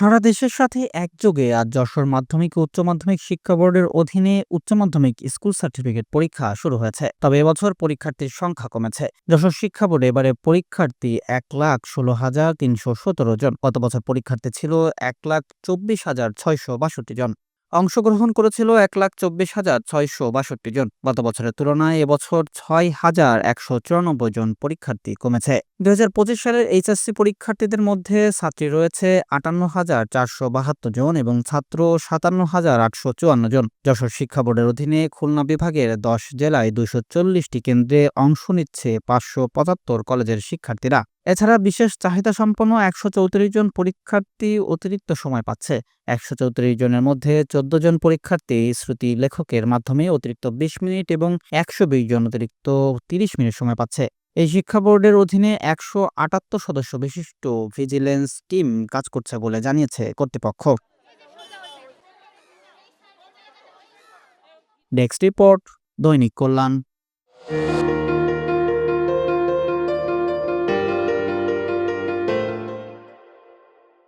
সারা দেশের সাথে একযোগে আজ যশোর মাধ্যমিক ও উচ্চ মাধ্যমিক শিক্ষা বোর্ডের অধীনে উচ্চ মাধ্যমিক স্কুল সার্টিফিকেট পরীক্ষা শুরু হয়েছে। তবে এবছর পরীক্ষার্থীর সংখ্যা কমেছে। যশোর শিক্ষা বোর্ডে এবারে পরীক্ষার্থী এক লাখ ষোলো হাজার তিনশো সতেরো জন। গত বছর পরীক্ষার্থী ছিল এক লাখ চব্বিশ হাজার ছয়শো বাষট্টি জন। অংশগ্রহণ করেছিল এক লাখ চব্বিশ হাজার ছয়শো বাষট্টি জন। গত বছরের তুলনায় এবছর ছয় হাজার একশো চুরানব্বই জন পরীক্ষার্থী কমেছে। দুই হাজার পঁচিশ সালের এইচএসসি পরীক্ষার্থীদের মধ্যে ছাত্রী রয়েছে আটান্ন হাজার চারশো বাহাত্তর জন এবং ছাত্র সাতান্ন হাজার আটশো চুয়ান্ন জন। যশোর শিক্ষা বোর্ডের অধীনে খুলনা বিভাগের দশ জেলায় দুইশো চল্লিশটি কেন্দ্রে অংশ নিচ্ছে পাঁচশো পঁচাত্তর কলেজের শিক্ষার্থীরা। এছাড়া বিশেষ চাহিদা সম্পন্ন একশো চৌত্রিশ জন পরীক্ষার্থী অতিরিক্ত সময় পাচ্ছে। একশো চৌত্রিশ জনের মধ্যে চোদ্দ জন পরীক্ষার্থী শ্রুতি লেখকের মাধ্যমে অতিরিক্ত বিশ মিনিট এবং একশো বিশ জন অতিরিক্ত তিরিশ মিনিট সময় পাচ্ছে। এই শিক্ষা বোর্ডের অধীনে একশো আটাত্তর সদস্য বিশিষ্ট ভিজিলেন্স টিম কাজ করছে বলে জানিয়েছে কর্তৃপক্ষ। ডেস্ক রিপোর্ট দৈনিক কল্যাণ।